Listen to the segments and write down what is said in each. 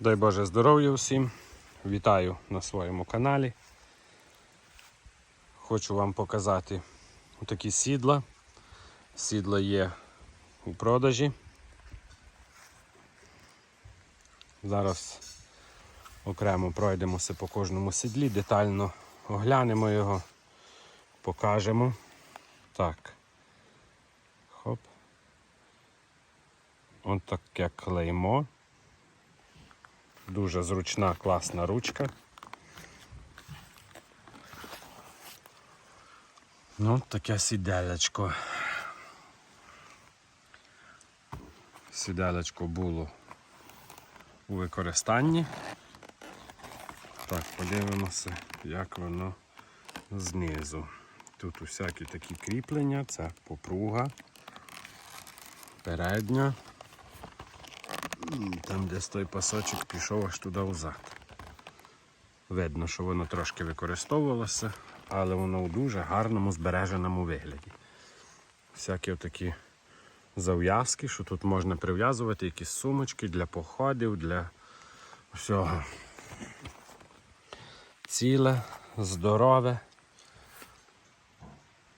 Дай Боже здоров'я всім. Вітаю на своєму каналі. Хочу вам показати такі сідла. Сідла є у продажі. Зараз окремо пройдемося по кожному сідлі, детально оглянемо його, покажемо. Так. Хоп. Ось таке клеймо. Дуже зручна, класна ручка. Ну, таке сіделечко. Сіделечко було у використанні. Так, подивимося, як воно знизу. Тут усякі такі кріплення, це попруга, передня. Там десь той пасочок пішов аж туди взад. Видно, що воно трошки використовувалося, але воно у дуже гарному збереженому вигляді. Всякі отакі зав'язки, що тут можна прив'язувати якісь сумочки для походів, для всього. Ціле, здорове.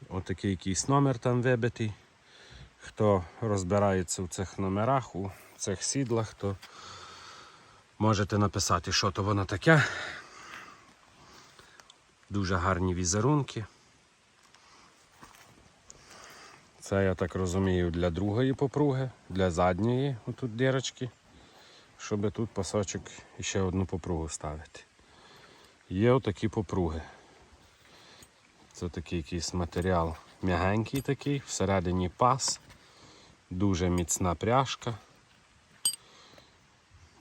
Отакий якийсь номер там вибитий. Хто розбирається в цих номерах, у цих сідлах, то можете написати, що то воно таке. Дуже гарні візерунки. Це, я так розумію, для другої попруги, для задньої, отут дірочки, щоб тут пасочок ще одну попругу ставити. Є отакі попруги. Це такий якийсь матеріал м'ягенький такий, всередині пас, дуже міцна пряжка.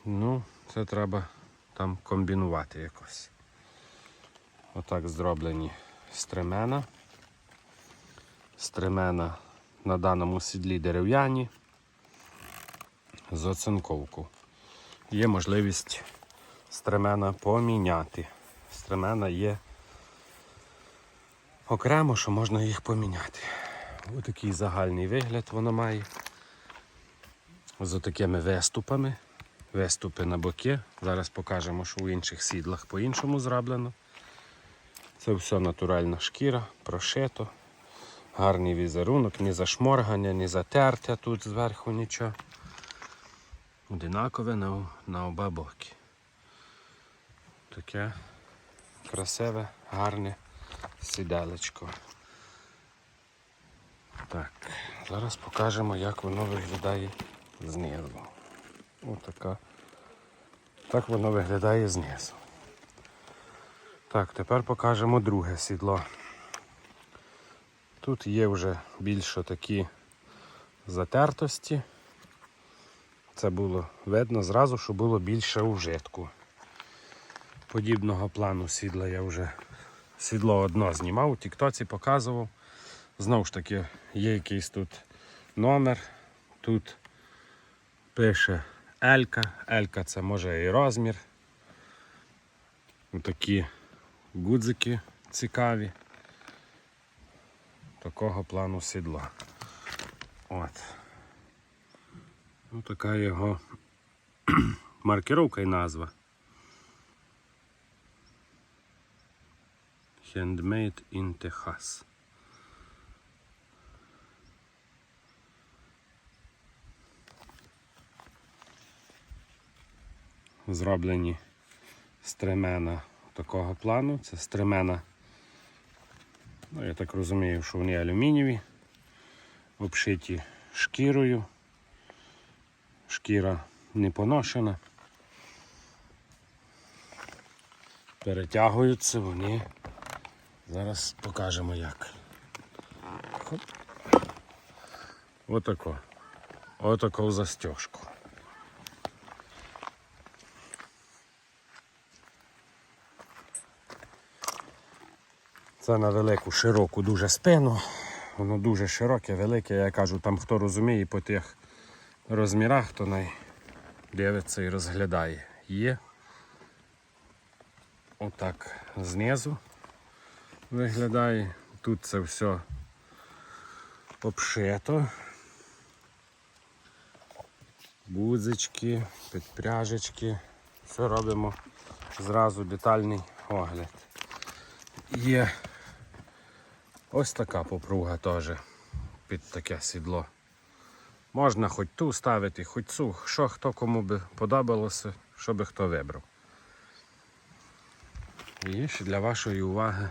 Ну, це треба там комбінувати якось. Отак зроблені стремена. Стремена на даному сідлі дерев'яні з оцинковку. Є можливість стремена поміняти. Стремена є окремо, що можна їх поміняти. Ось такий загальний вигляд воно має. З такими виступами. Виступи на боки. Зараз покажемо, що у інших сідлах по-іншому зроблено. Це все натуральна шкіра, прошито. Гарний візерунок, ні зашморгання, ні затерте тут зверху нічого. Одинакове на, на оба боки. Таке красиве, гарне сіделечко. Так, зараз покажемо, як воно виглядає знизу. Отака. Так воно виглядає знизу. Так, тепер покажемо друге сідло. Тут є вже більше такі затертості. Це було видно зразу, що було більше ужитку. Подібного плану сідла я вже сідло одно знімав, у Тіктоці показував. Знову ж таки, є якийсь тут номер. Тут пише Елька. Елька це може і розмір. Такі гудзики цікаві. Такого плану сідла. От. Ну, така його маркировка і назва. Handmade in Texas. Зроблені стремена такого плану. Це стремена, ну, я так розумію, що вони алюмінієві, обшиті шкірою. Шкіра не поношена. Перетягуються вони. Зараз покажемо як. Хоп. Отако. В застежку. Це на велику, широку дуже спину. Воно дуже широке, велике, я кажу, там хто розуміє по тих розмірах, то най дивиться і розглядає. Є. Отак знизу виглядає. Тут це все обшито. Бузички, підпряжечки, Все робимо зразу детальний огляд. Є ось така попруга теж під таке сідло. Можна хоч ту ставити, хоч цю, що хто кому би подобалося, що би хто вибрав. І ще для вашої уваги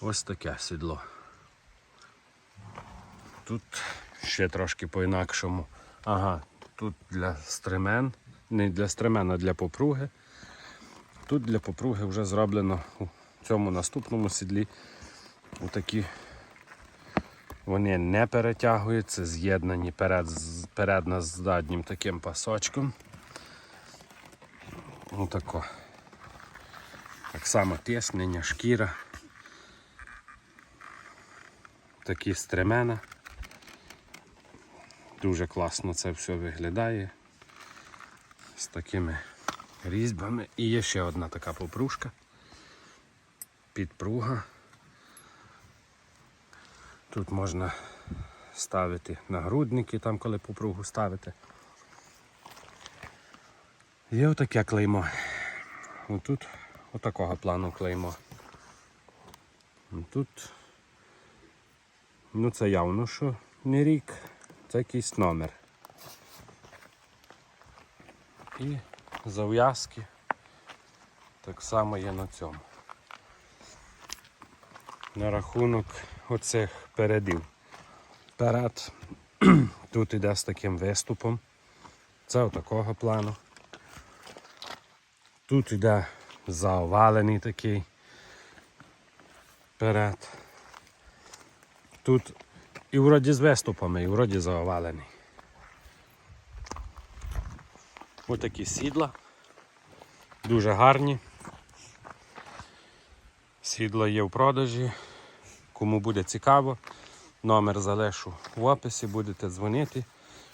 ось таке сідло. Тут ще трошки по-інакшому. Ага, тут для стремен, не для стремен, а для попруги. Тут для попруги вже зроблено у цьому наступному сідлі отакі. Вони не перетягуються, з'єднані перед, передна з заднім таким пасочком. Отако. Так само тиснення, шкіра. Такі стремена. Дуже класно це все виглядає. З такими різьбами. І є ще одна така попружка. Підпруга. Тут можна ставити нагрудники, там коли попругу ставити. Є отаке клеймо. Отут отакого плану клеймо. Тут ну це явно, що не рік, це якийсь номер. І зав'язки так само є на цьому. На рахунок оцих передів. Перед тут іде з таким виступом. Це отакого плану. Тут іде заовалений такий перед. Тут і вроді з виступами, і вроді заовалений. Отакі сідла. Дуже гарні. Сідла є в продажі. Кому буде цікаво, номер залишу в описі, будете дзвонити.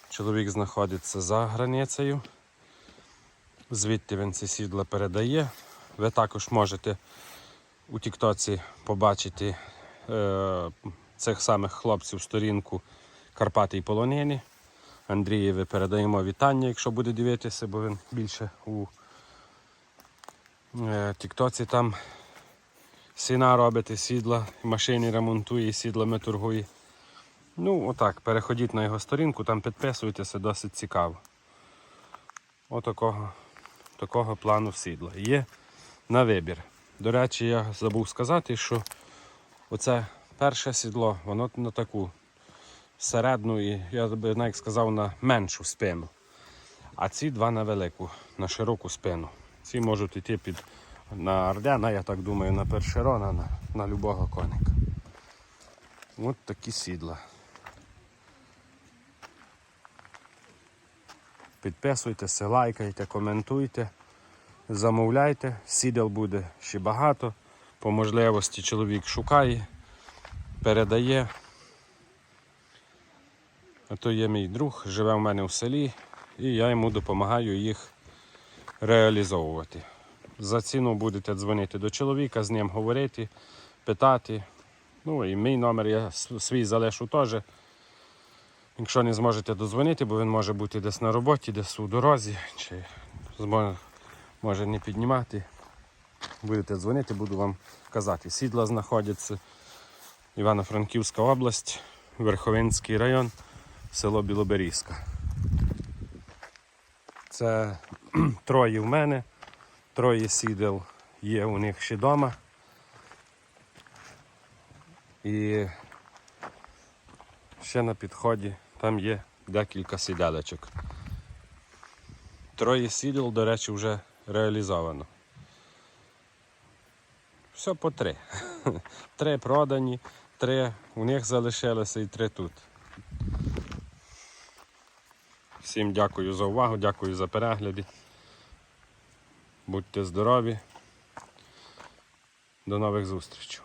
Чоловік знаходиться за границею. Звідти він ці сідла передає. Ви також можете у Тіктоці побачити е, цих самих хлопців сторінку Карпати і полонини. Андрієві передаємо вітання, якщо буде дивитися, бо він більше у е, Тіктоці там сіна робить, сідла, машини ремонтує, сідлами торгує. Ну, отак, переходіть на його сторінку, там підписуйтеся, досить цікаво. Отакого такого плану сідла. Є на вибір. До речі, я забув сказати, що оце перше сідло, воно на таку середню і я би навіть сказав на меншу спину. А ці два на велику, на широку спину. Ці можуть йти під на Ардена, я так думаю, на першерона, на, на любого коника. От такі сідла. Підписуйтеся, лайкайте, коментуйте, замовляйте, сідел буде ще багато. По можливості чоловік шукає, передає. А то є мій друг, живе в мене в селі, і я йому допомагаю їх реалізовувати. За ціну будете дзвонити до чоловіка, з ним говорити, питати. Ну і мій номер я свій залишу теж. Якщо не зможете дозвонити, бо він може бути десь на роботі, десь у дорозі, чи може не піднімати. Будете дзвонити, буду вам казати. Сідла знаходяться Івано-Франківська область, Верховинський район, село Білоберізька. Це троє в мене, троє сідел є у них ще вдома. І ще на підході там є декілька сіделечок. Троє сідел, до речі, вже реалізовано. Все по три. Три продані, три у них залишилося і три тут. Всім дякую за увагу, дякую за перегляди. Будьте здорові. До нових зустрічей.